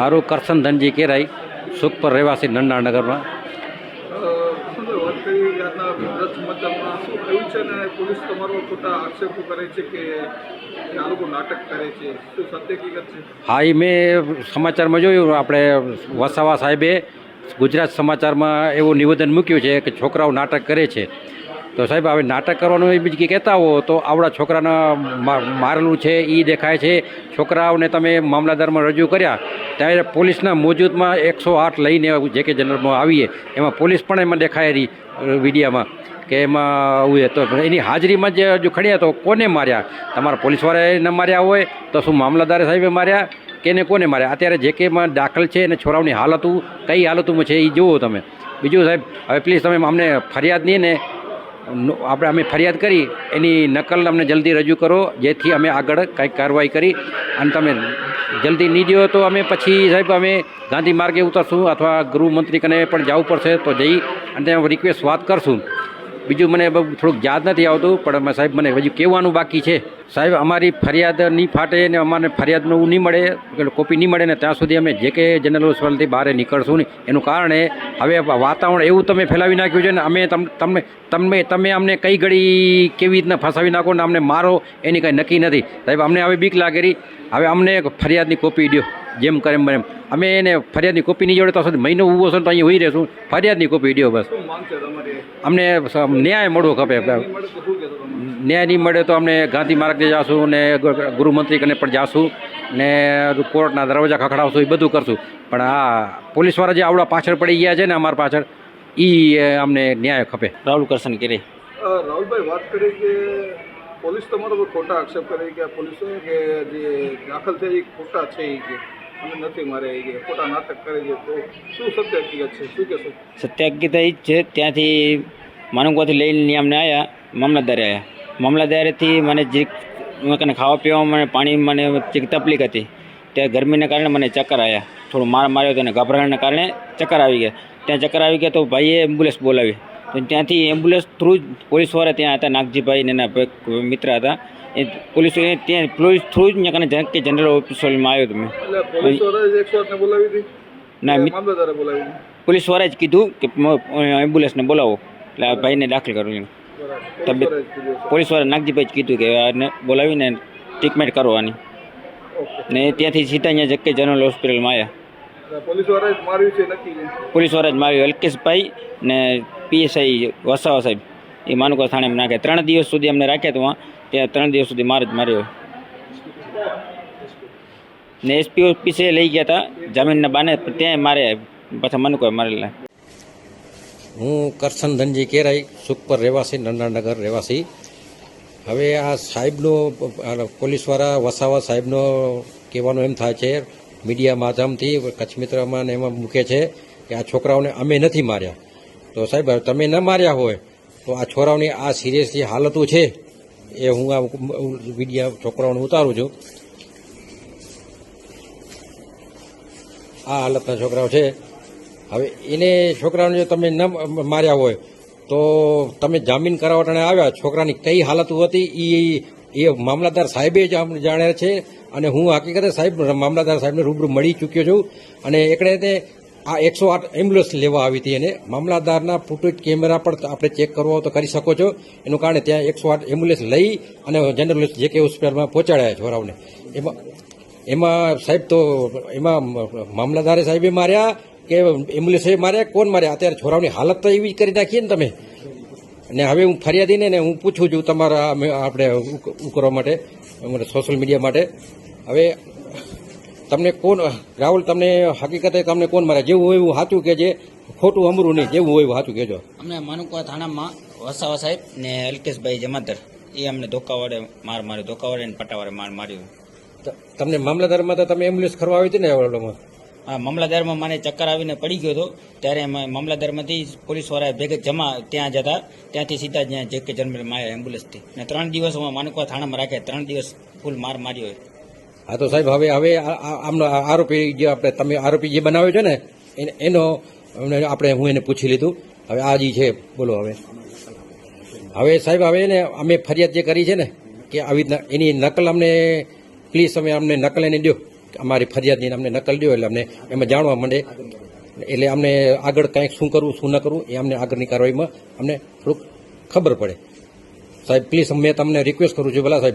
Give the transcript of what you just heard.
મારું કરશન ધનજી કેરાઈ સુખપર રહેવાસી નંદાનગરમાં. હા એ મેં સમાચારમાં જોયું, આપણે વસાવા સાહેબે ગુજરાત સમાચારમાં એવું નિવેદન મૂક્યું છે કે છોકરાઓ નાટક કરે છે. તો સાહેબ, હવે નાટક કરવાનું એ બીજી કહેતા હો તો આવડા છોકરાના મારેલું છે એ દેખાય છે. છોકરાઓને તમે મામલાદારમાં રજૂ કર્યા, ત્યારે પોલીસના મોજૂદમાં એકસો આઠ લઈને જે કે જનરલમાં આવીએ, એમાં પોલીસ પણ એમાં દેખાય રહી વિડીયામાં કે એમાં આવું. તો એની હાજરીમાં જે જો ખડ્યા તો કોને માર્યા? તમારા પોલીસવાળાએ ન માર્યા હોય તો શું મામલતદારે સાહેબે માર્યા કે ને કોને માર્યા? અત્યારે જે કેમાં દાખલ છે અને છોરાઓની હાલતું કઈ હાલતમાં છે એ જુઓ તમે. બીજું સાહેબ, હવે પ્લીઝ તમે અમને ફરિયાદ નહીં નો- આપણે અમે ફરિયાદ કરી, એની નકલ અમને જલ્દી રજૂ કરો, જેથી અમે આગળ કંઈક કાર્યવાહી કરી. અને તમે જલ્દી નહીં દો તો અમે પછી સાહેબ, અમે ગાંધી માર્ગે ઉતરશું અથવા ગૃહમંત્રી કને પણ જવું પડશે તો જઈ. અને રિક્વેસ્ટ વાત કરશું. બીજું મને થોડુંક યાદ નથી આવતું, પણ સાહેબ મને હજુ કહેવાનું બાકી છે. સાહેબ, અમારી ફરિયાદ નહીં ફાટે ને અમારે ફરિયાદનું નહીં મળે કોપી નહીં મળે ને ત્યાં સુધી અમે જે કે જનરલ હોસ્પિટલથી બહાર નીકળશું નહીં એનું કારણે હવે વાતાવરણ એવું તમે ફેલાવી નાખ્યું છે ને અમે તમ, તમને તમે તમે અમને કઈ ઘડી કેવી રીતના ફસાવી નાખો ને અમને મારો, એની કંઈ નક્કી નથી. સાહેબ, અમને હવે બીક લાગેલી હવે અમને ફરિયાદની કોપી દો જેમ કરે એમ બને અમે એને ફરિયાદની કોપી નહીં જોડે તો સુધી મહિનો ઊભો છે ને તો અહીં હોઈ રહેશું. ફરિયાદની કોપી દો બસ. અમને ન્યાય મળવો ખપે. ન્યાય નહીં મળે તો અમને ગાંધી માર્ગે જાશું ને ગૃહમંત્રી કને પણ જાશું ને કોર્ટના દરવાજા ખખડાવશું એ બધું કરશું. પણ આ પોલીસવાળા જે આવડા પાછળ પડી ગયા છે ને અમારા પાછળ એ અમને ન્યાય ખપે. રાહુલ કરશન કરે રાહુલભાઈ વાત કરી કે પોલીસ તમારો ખોટા આક્ષેપ કરે કે આ પોલીસો કે જે દાખલ થઈ ખોટા છે એ કે? અમે નથી એ છે જ છે? ત્યાંથી માનવકોથી લઈને અમને આવ્યા મામલતદારે આવ્યા મામલતદારેથી મને જે મને ખાવા પીવામાં મને પાણી મને જે તકલીફ હતી ત્યાં ગરમીને કારણે મને ચક્કર આવ્યા થોડું માર માર્યો તો અને ગભરાણને કારણે ચક્કર આવી ગયા. ત્યાં ચક્કર આવી ગયા તો ભાઈએ એમ્બ્યુલન્સ બોલાવી. તો ત્યાંથી એમ્બ્યુલન્સ થ્રુ જ પોલીસવાળા ત્યાં હતા, નાગજીભાઈ ને એના મિત્ર હતા. એ પોલીસ એ ત્યાં પોલીસ થ્રુ જ કને કે જનરલ ઓફિસરમાં આવ્યો તમે. ના પોલીસ પોલીસવાળાએ જ કીધું કે એમ્બ્યુલન્સને બોલાવો. એટલે આ ભાઈને દાખલ કરો એમ. તબિયત- પોલીસ. પોલીસવાળા નાગજીભાઈ જ કીધું કે આને બોલાવીને ટ્રીટમેન્ટ કરવાની. ને ત્યાંથી સીધા અહીંયા જકે જનરલ હોસ્પિટલમાં આવ્યા. પોલીસવાળા જ માર્યો અલ્કેશભાઈ ને પીએસઆઈ વસાવા સાહેબ એ માનુકા થાણે નાખ્યા. ત્રણ દિવસ સુધી અમને રાખ્યા તો ત્યાં ત્રણ દિવસ સુધી માર જ માર્યો ને એસપી ઓફિસે લઈ ગયા હતા, જામીનના બાને ત્યાંય ત્યાં મારે પાછા માનુકા મારેલા. હું કરશન ધનજી કેરાઈ, સુખપર રહેવાસી, નંદાનગર રહેવાસી. હવે આ સાહેબનો પોલીસવાળા વસાવા સાહેબનો કહેવાનું એમ થાય છે, મીડિયા માધ્યમથી, કચ્છ મિત્રમાં ને એમાં મૂકે છે કે આ છોકરાઓને અમે નથી માર્યા. તો સાહેબ તમે ન માર્યા હોય, તો આ છોકરાઓની આ સિરિયસલી હાલતો છે? એ હું આ વિડીયા છોકરાઓને ઉતારું છું. આ હાલતના છોકરાઓ છે. હવે એને છોકરાઓને જો તમે ન માર્યા હોય, તો તમે જામીન કરાવટાને આવ્યા, છોકરાની કઈ હાલત હતી એ એ મામલતદાર સાહેબે જ જાણે છે. અને હું હકીકતે સાહેબ, મામલતદાર સાહેબને રૂબરૂ મળી ચૂક્યો છું. અને એકડે તે આ એકસો આઠ એમ્બ્યુલન્સ લેવા આવી હતી એને મામલતદારના ફૂટેજ કેમેરા પણ આપણે ચેક કરવો તો કરી શકો છો. એનું કારણે ત્યાં એકસો આઠ એમ્બ્યુલન્સ લઈ અને જનરલ જે કે હોસ્પિટલમાં પહોંચાડ્યા છોરાઓને એમાં એમાં સાહેબ તો, એમાં મામલતદારે સાહેબે માર્યા કે એમ્બ્યુલન્સે માર્યા? કોણ માર્યા? અત્યારે છોરાઓની હાલત તો એવી કરી નાખીએ ને તમે. અને હવે હું ફરિયાદીને ને હું પૂછું છું તમારા આપણે ઉકરવા માટે સોશિયલ મીડિયા માટે. હવે તમને કોણ રાહુલ તમને હકીકતે તમને કોણ મારે? જેવું હોય એવું સાચું કે જે ખોટું અમરું નહીં જેવું હોય એવું સાચું કહેજો. અમને માનુકા થાણામાં વસાવા સાહેબ ને અલ્કેશભાઈ જમાદર એ અમને ધોકા વડે માર માર્યો ધોકા વડે ને પટ્ટા વડે માર માર્યો. તમને મામલતદારમાં તો તમે એમ્બ્યુલન્સ ખરવા આવી હતી ને ઓલોમાં હા મામલતદારમાં મને ચક્કર આવીને પડી ગયો હતો. ત્યારે અમે મામલાદારમાંથી પોલીસવાળાએ ભેગે જમા ત્યાં જતા ત્યાંથી સીધા જ્યાં જે કે જન્મ આવ્યા એમ્બ્યુલન્સથી ને ત્રણ દિવસ હું માનુકા થાણામાં રાખ્યા ત્રણ દિવસ ફૂલ માર માર્યો. હા, તો સાહેબ, હવે હવે આમનો આરોપી જે આપણે તમે આરોપી જે બનાવ્યો છે ને, એને- આપણે હું એને પૂછી લીધું. હવે આ જે છે, બોલો હવે. હવે સાહેબ, હવે એને અમે ફરિયાદ જે કરી છે ને, કે આવી રીતના એની નકલ અમને પ્લીઝ તમે અમને નકલ એને દો અમારી ફરિયાદની અમને નકલ દો એટલે અમને એમાં જાણવા માંડે. એટલે અમને આગળ કાંઈક શું કરવું, શું ન કરવું, એ અમને આગળની કાર્યવાહીમાં અમને થોડુંક ખબર પડે. સાહેબ, પ્લીઝ, મેં તમને રિક્વેસ્ટ કરું છું, ભલા સાહેબ.